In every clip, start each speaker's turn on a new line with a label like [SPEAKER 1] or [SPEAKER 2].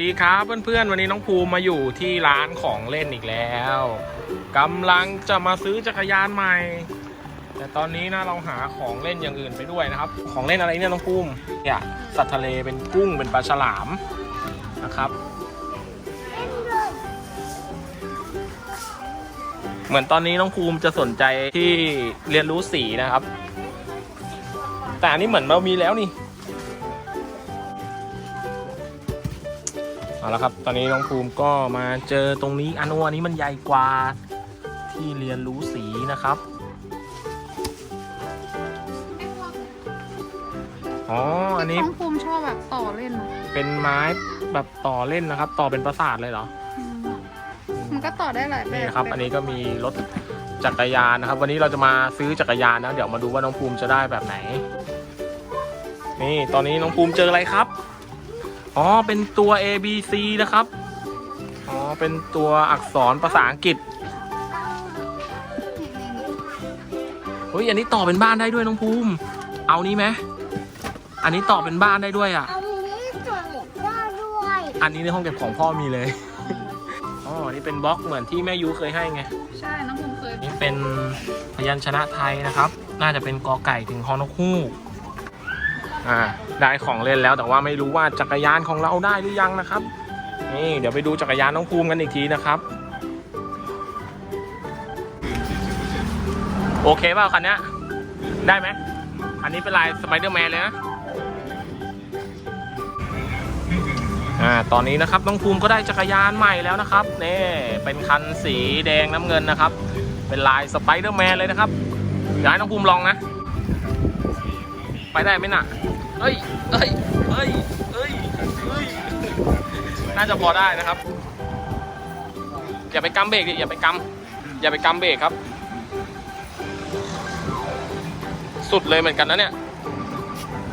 [SPEAKER 1] สวัสดีครับเพื่อนๆวันนี้น้องภูมิมาอยู่ที่ร้านของเล่นอีกแล้วกำลังจะมาซื้อจักรยานใหม่ แต่ตอนนี้นะเราหาของเล่นอย่างอื่นไปด้วยนะครับ ของเล่นอะไรเนี่ยน้องภูมิเนี่ยสัตว์ทะเลเป็นกุ้งเป็นปลาฉลามนะครับ เหมือนตอนนี้น้องภูมิจะสนใจที่เรียนรู้สีนะครับ แต่อันนี้เหมือนเรามีแล้วนี่ เอาละครับ ตอนนี้น้องภูมิก็มาเจอตรงนี้อันวอันนี้มันใหญ่กว่าที่เรียนรู้สีนะครับ อ๋อ อันนี้
[SPEAKER 2] น้องภูมิชอบแบบต่อเล่นอะ
[SPEAKER 1] เป็นไม้แบบต่อเล่นนะครับ ต่อเป็นประสาทเลยเหรอ
[SPEAKER 2] อืมมันก็ต่อได้หลายแบบ
[SPEAKER 1] นี่นะครับ
[SPEAKER 2] แบบ
[SPEAKER 1] อันนี้ก็มีรถจักรยานนะครับ วันนี้เราจะมาซื้อจักรยานนะ เดี๋ยวมาดูว่าน้องภูมิจะได้แบบไหน นี่ ตอนนี้น้องภูมิเจออะไรครับ อ๋อ เป็นตัว A B C นะครับ อ๋อ เป็นตัวอักษรภาษาอังกฤษเฮ้ย อันนี้ต่อเป็นบ้านได้ด้วยน้องภูมิ เอานี้ไหม อันนี้ต่อเป็นบ้านได้ด้วยอะ
[SPEAKER 3] เอานี้ส่วนเหล็กได้ด้วย
[SPEAKER 1] อันนี้ในห้องเก็บของพ่อมีเลย อ๋อ นี่เป็นบล็อกเหมือนที่แม่ยูเคยให้ไง
[SPEAKER 2] ใช่ น้องภูมิเคย
[SPEAKER 1] นี่เป็นพยัญชนะไทยนะครับ น่าจะเป็นกอไก่ถึงฮอนกฮูก อ่าได้ของเล่นแล้วแต่ว่าไม่รู้ว่าจักรยานของเราได้หรือยังนะครับ นี่เดี๋ยวไปดูจักรยานน้องภูมิกันอีกทีนะครับ โอเคเปล่าคันนี้ได้ไหมอันนี้เป็นลายสไปเดอร์แมนเลยนะอ่าตอนนี้นะครับน้องภูมิก็ได้จักรยานใหม่แล้วนะครับนี่เป็นคันสีแดงน้ำเงินนะครับ เป็นลายสไปเดอร์แมนเลยนะครับอยากให้น้องภูมิลองนะ ไปได้ไหมน่ะ เอ้ยเอ้ยเอ้ยเอ้ยเอ้ยน่าจะพอได้นะครับ อย่าไปกำเบรกดิอย่าไปกำอย่าไปกำเบรกครับ สุดเลยเหมือนกันนะเนี่ย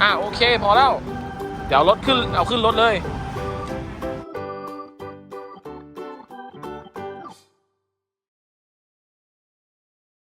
[SPEAKER 1] อ่าโอเคพอแล้ว เดี๋ยวรถขึ้นเอาขึ้นรถเลย